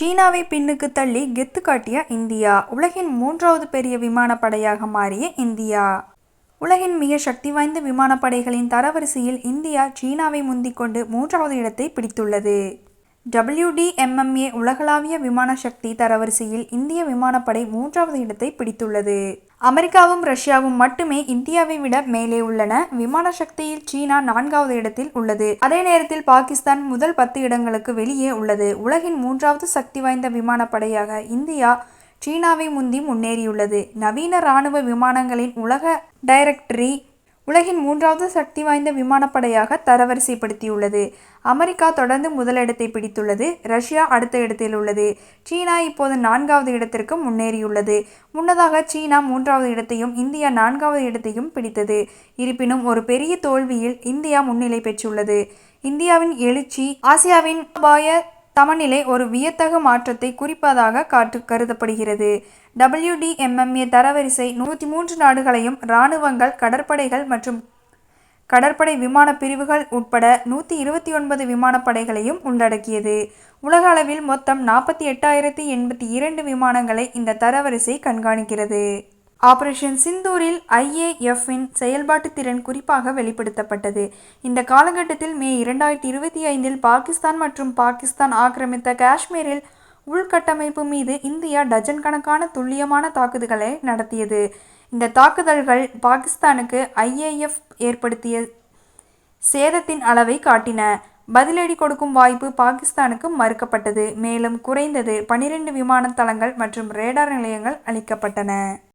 சீனாவை பின்னுக்கு தள்ளி கெத்து காட்டிய இந்தியா. உலகின் மூன்றாவது பெரிய விமானப்படையாக மாறிய இந்தியா. உலகின் மிக சக்தி வாய்ந்த விமானப்படைகளின் தரவரிசையில் இந்தியா சீனாவை முந்திக்கொண்டு மூன்றாவது இடத்தை பிடித்துள்ளது. டபிள்யூடிஎம்எம்ஏ உலகளாவிய விமான சக்தி தரவரிசையில் இந்திய விமானப்படை மூன்றாவது இடத்தை பிடித்துள்ளது. அமெரிக்காவும் ரஷ்யாவும் மட்டுமே இந்தியாவை விட மேலே உள்ளன. விமான சக்தியில் சீனா நான்காவது இடத்தில் உள்ளது. அதே நேரத்தில் பாகிஸ்தான் முதல் பத்து இடங்களுக்கு வெளியே உள்ளது. உலகின் மூன்றாவது சக்தி வாய்ந்த விமானப்படையாக இந்தியா சீனாவை முந்தி முன்னேறியுள்ளது. நவீன ராணுவ விமானங்களின் உலக டைரக்டரி உலகின் மூன்றாவது சக்தி வாய்ந்த விமானப்படையாக தரவரிசைப்படுத்தியுள்ளது. அமெரிக்கா தொடர்ந்து முதலிடத்தை பிடித்துள்ளது. ரஷ்யா அடுத்த இடத்தில் உள்ளது. சீனா இப்போது நான்காவது இடத்திற்கு முன்னேறியுள்ளது. முன்னதாக சீனா மூன்றாவது இடத்தையும் இந்தியா நான்காவது இடத்தையும் பிடித்தது. இருப்பினும் ஒரு பெரிய தோல்வியில் இந்தியா முன்னிலை பெற்றுள்ளது. இந்தியாவின் எழுச்சி ஆசியாவின் பாய சமநிலை ஒரு வியத்தகு மாற்றத்தை குறிப்பதாக காட்டு கருதப்படுகிறது. டபிள்யூடிஎம்எம்ஏ தரவரிசை நூற்றி மூன்று நாடுகளையும் இராணுவங்கள் கடற்படைகள் மற்றும் கடற்படை விமான பிரிவுகள் உட்பட நூற்றி இருபத்தி ஒன்பது விமானப்படைகளையும் உள்ளடக்கியது. உலக அளவில் மொத்தம் நாற்பத்தி எட்டாயிரத்தி எண்பத்தி இரண்டு விமானங்களை இந்த தரவரிசை கண்காணிக்கிறது. ஆபரேஷன் சிந்தூரில் ஐஏஎஃப்பின் செயல்பாட்டு திறன் குறிப்பாக வெளிப்படுத்தப்பட்டது. இந்த காலகட்டத்தில் மே இரண்டாயிரத்தி இருபத்தி ஐந்தில் பாகிஸ்தான் மற்றும் பாகிஸ்தான் ஆக்கிரமித்த காஷ்மீரில் உள்கட்டமைப்பு மீது இந்தியா டஜன் கணக்கான துல்லியமான தாக்குதல்களை நடத்தியது. இந்த தாக்குதல்கள் பாகிஸ்தானுக்கு ஐஏஎஃப் ஏற்படுத்திய சேதத்தின் அளவை காட்டின. பதிலடி கொடுக்கும் வாய்ப்பு பாகிஸ்தானுக்கு மறுக்கப்பட்டது. மேலும் குறைந்தது பனிரெண்டு விமான தளங்கள் மற்றும் ரேடார் நிலையங்கள் அளிக்கப்பட்டன.